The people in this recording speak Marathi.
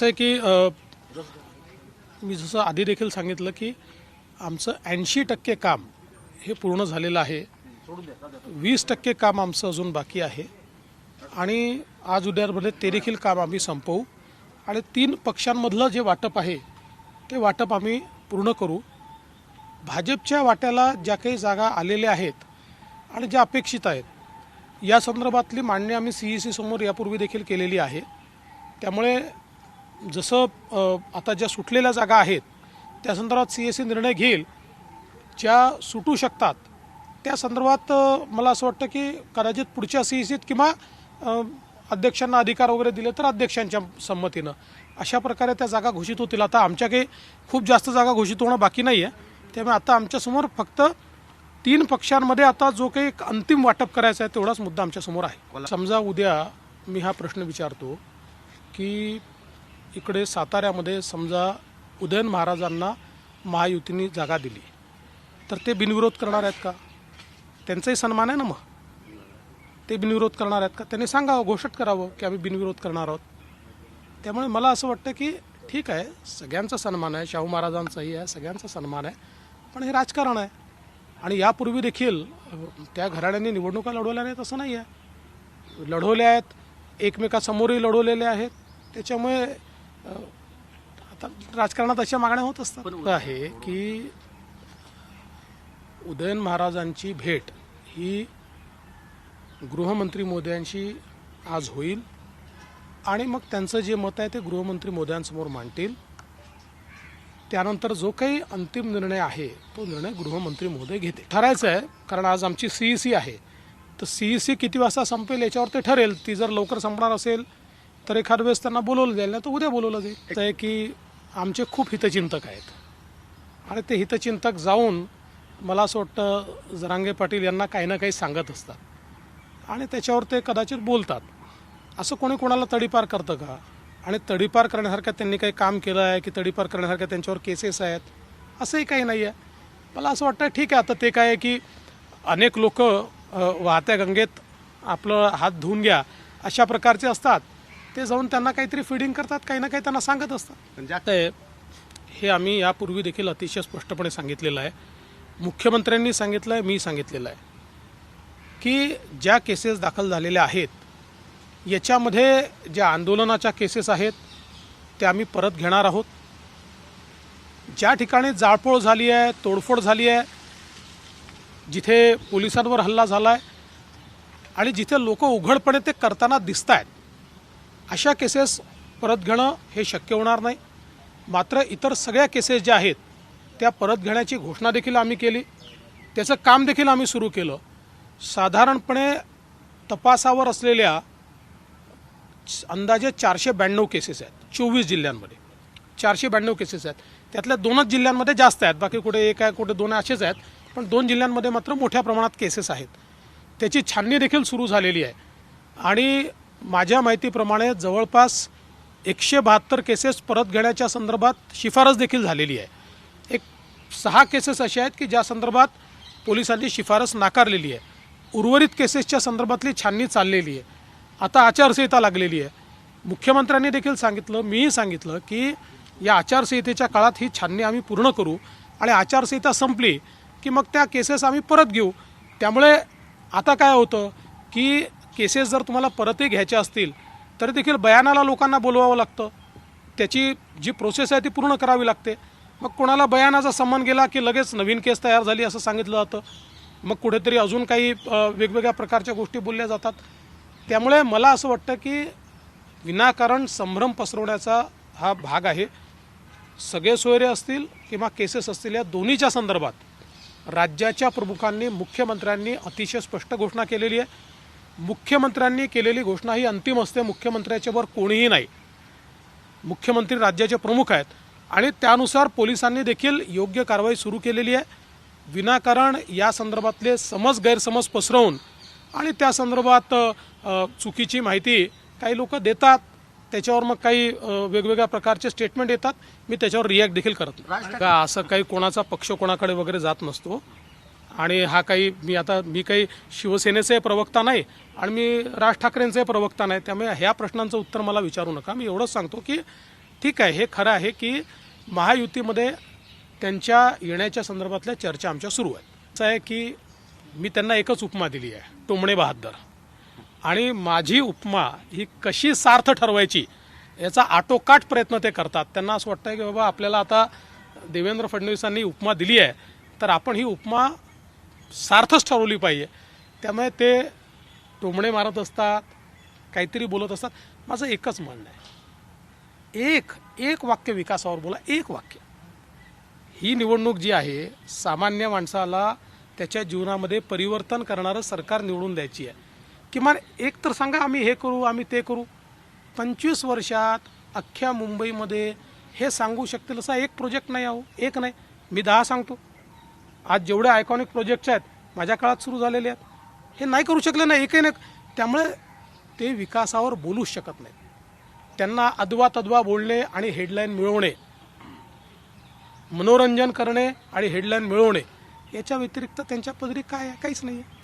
असं आहे की मी जसं आधी देखील सांगितलं की आमचं ऐंशी टक्के काम हे पूर्ण झालेलं आहे. वीस टक्के काम आमचं अजून बाकी आहे. आणि आज उद्यामध्ये ते देखील काम आम्ही संपवू. आणि तीन पक्षांमधलं जे वाटप आहे ते वाटप आम्ही पूर्ण करू. भाजपच्या वाट्याला ज्या काही जागा आलेल्या आहेत आणि ज्या अपेक्षित आहेत या संदर्भातली मांडणी आम्ही सी ई सी समोर यापूर्वी देखील केलेली आहे. त्यामुळे जसं आता ज्या सुटलेल्या जागा आहेत त्या संदर्भात सी एस सी निर्णय घेईल ज्या सुटू शकतात त्या संदर्भात मला असं वाटतं की कदाचित पुढच्या सी एस सीत किंवा अध्यक्षांना अधिकार वगैरे दिले तर अध्यक्षांच्या संमतीनं. अशा प्रकारे त्या जागा घोषित होतील. आता आमच्या काही खूप जास्त जागा घोषित होणं बाकी नाही आहे त्यामुळे आता आमच्यासमोर फक्त तीन पक्षांमध्ये आता जो काही एक अंतिम वाटप करायचा आहे तेवढाच मुद्दा आमच्यासमोर आहे. समजा उद्या मी हा प्रश्न विचारतो की इकडे साताऱ्यामध्ये समजा उदयन महाराजांना महायुतीने जागा दिली. तर ते बिनविरोध करणार आहेत का? त्यांचाही सन्मान आहे ना मग? ते बिनविरोध करणार आहेत का? त्यांनी सांगावं घोषित करावं की आम्ही बिनविरोध करणार आहोत. त्यामुळे मला असं वाटतं की ठीक आहे सगळ्यांचा सन्मान आहे शाहू महाराजांचाही आहे सगळ्यांचा सन्मान आहे पण हे राजकारण आहे. आणि यापूर्वी देखील त्या घराण्याने निवडणुका लढवल्या नाहीत असं नाही आहे लढवल्या आहेत एकमेकासमोरही लढवलेले आहेत. त्याच्यामुळे आता राजकारणात अशा मागण्या होत असतात. आहे की उदयन महाराजांची भेट ही गृहमंत्री मोद्यांशी आज होईल आणि मग त्यांचं जे मत आहे ते गृहमंत्री मोदयांसमोर मांडतील. त्यानंतर जो काही अंतिम निर्णय आहे तो निर्णय गृहमंत्री महोदय घेते ठरायचं आहे कारण आज आमची सीई सी आहे. तर सीई सी किती वाजता संपेल याच्यावर ते ठरेल. ती जर लवकर संपणार असेल तर एखाद वेळेस त्यांना बोलवलं जाईल ना तर उद्या बोलवलं जाईल. तर आहे की आमचे खूप हितचिंतक आहेत. आणि ते हितचिंतक जाऊन मला असं वाटतं जरांगे पाटील यांना काही ना काही सांगत असतात. आणि त्याच्यावर ते कदाचित बोलतात. असं कोणी कोणाला तडीपार करतं का? आणि तडीपार करण्यासारखं त्यांनी काही काम केलं आहे की तडीपार करण्यासारख्या त्यांच्यावर केसेस आहेत? असंही काही नाही आहे. मला असं वाटतं ठीक आहे आता ते काय आहे की अनेक लोक वाहत्या गंगेत आपलं हात धुवून घ्या अशा प्रकारचे असतात. ते जाऊन त्यांना काहीतरी फिडिंग करतात काही ना काही त्यांना सांगत असतात. पण ज्या- आहे हे आम्ही यापूर्वी देखील अतिशय स्पष्टपणे सांगितलेलं आहे. मुख्यमंत्र्यांनी सांगितलं आहे मी सांगितलेलं आहे. की ज्या केसेस दाखल झालेल्या आहेत याच्यामध्ये ज्या आंदोलनाच्या केसेस आहेत त्या आम्ही परत घेणार आहोत. ज्या ठिकाणी जाळपोळ झाली आहे तोडफोड झाली आहे जिथे पोलिसांवर हल्ला झाला आहे आणि जिथे लोक उघडपणे ते करताना दिसत आहेत अशा केसेस परत घेणं हे शक्य होणार नाही. मात्र इतर सगळ्या केसेस ज्या आहेत त्या परत घेण्याची घोषणा देखील आम्ही केली. त्याचं काम देखील आम्ही सुरू केलं. साधारणपणे तपासावर असलेल्या अंदाजे चारशे ब्याण्णव केसेस आहेत चोवीस जिल्ह्यांमध्ये. चारशे ब्याण्णव केसेस आहेत. त्यातल्या दोनच जिल्ह्यांमध्ये जास्त आहेत बाकी कुठे एक आहे कुठे दोन असेच आहेत. पण दोन जिल्ह्यांमध्ये मात्र मोठ्या प्रमाणात केसेस आहेत. त्याची छाननी देखील सुरू झालेली आहे. आणि माझ्या माहितीप्रमाणे जवळपास एकशे बहात्तर केसेस परत घेण्याच्या संदर्भात शिफारस देखील झालेली आहे. एक सहा केसेस अशा आहेत की ज्या संदर्भात पोलिसांनी शिफारस नाकारलेली आहे. उर्वरित केसेसच्या संदर्भातली छाननी चाललेली आहे. आता आचारसंहिता लागलेली आहे. मुख्यमंत्र्यांनी देखील सांगितलं मीही सांगितलं की या आचारसंहितेच्या काळात ही छाननी आम्ही पूर्ण करू आणि आचारसंहिता संपली की मग त्या केसेस आम्ही परत घेऊ. त्यामुळे आता काय होतं की केसेस जर तुम्हाला परतही घ्यायच्या असतील तरी देखील बयानाला लोकांना बोलवावं लागतं. त्याची जी प्रोसेस आहे ती पूर्ण करावी लागते. मग कोणाला बयानाचा संबंध गेला की लगेच नवीन केस तयार झाली असं सांगितलं जातं? मग कुठेतरी अजून काही वेगवेगळ्या प्रकारच्या गोष्टी बोलल्या जातात. त्यामुळे मला असं वाटतं की विनाकारण संभ्रम पसरवण्याचा हा भाग आहे. सगळे सोयरे असतील किंवा केसेस असतील या दोन्हीच्या संदर्भात राज्याच्या प्रमुखांनी मुख्यमंत्र्यांनी अतिशय स्पष्ट घोषणा केलेली आहे. मुख्यमंत्र्यांनी केलेली घोषणा ही अंतिम असते. मुख्यमंत्र्याच्या वर कोणीही नाही. मुख्यमंत्री राज्याचे प्रमुख आहेत आणि त्यानुसार पोलिसांनी देखील योग्य कारवाई सुरू केलेली आहे. विनाकारण या संदर्भातले समज गैरसमज पसरवून आणि त्या संदर्भात चुकीची माहिती काही लोक देतात. त्याच्यावर मग काही वेगवेगळ्या प्रकारचे स्टेटमेंट येतात. मी त्याच्यावर रिॲक्ट देखील करत नाही. का असं काही कोणाचा पक्ष कोणाकडे वगैरे जात नसतो. आणि हा काही मी आता मी काही शिवसेनेचे प्रवक्ता नाही आणि मी राज ठाकरेंचे प्रवक्ता नाही त्यामुळे ह्या प्रश्नांचं उत्तर मला विचारू नका. मी एवढंच सांगतो की ठीक आहे हे खरं आहे की महायुतीमध्ये त्यांच्या येण्याच्या संदर्भातल्या चर्चा आमच्या सुरू आहेत. असं आहे की मी त्यांना एकच उपमा दिली आहे टोमणे बहादर. आणि माझी उपमा ही कशी सार्थ ठरवायची याचा आटोकाट प्रयत्न ते करतात. त्यांना असं वाटतं की बाबा आपल्याला आता देवेंद्र फडणवीसांनी उपमा दिली आहे तर आपण ही उपमा सार्थच ठरवली पाहिजे. त्यामुळे ते टोमणे मारत असतात काहीतरी बोलत असतात. माझं एकच म्हणणं आहे. एक एक वाक्य विकासावर बोला एक वाक्य. ही निवडणूक जी आहे सामान्य माणसाला त्याच्या जीवनामध्ये परिवर्तन करणारं सरकार निवडून द्यायची आहे. किमान एक तर सांगा आम्ही हे करू आम्ही ते करू. पंचवीस वर्षात अख्ख्या मुंबईमध्ये हे सांगू शकतील असा एक प्रोजेक्ट नाही आहो एक नाही. मी दहा सांगतो. आज जेवढे आयकॉनिक प्रोजेक्ट्स आहेत माझ्या काळात सुरू झालेले आहेत हे नाही करू शकले नाही एकही नाही. त्यामुळे ते विकासावर बोलूच शकत नाहीत. त्यांना अदवा तद्वा बोलणे आणि हेडलाईन मिळवणे मनोरंजन करणे आणि हेडलाईन मिळवणे याच्या व्यतिरिक्त त्यांच्या पदरी काय आहे? काहीच नाही आहे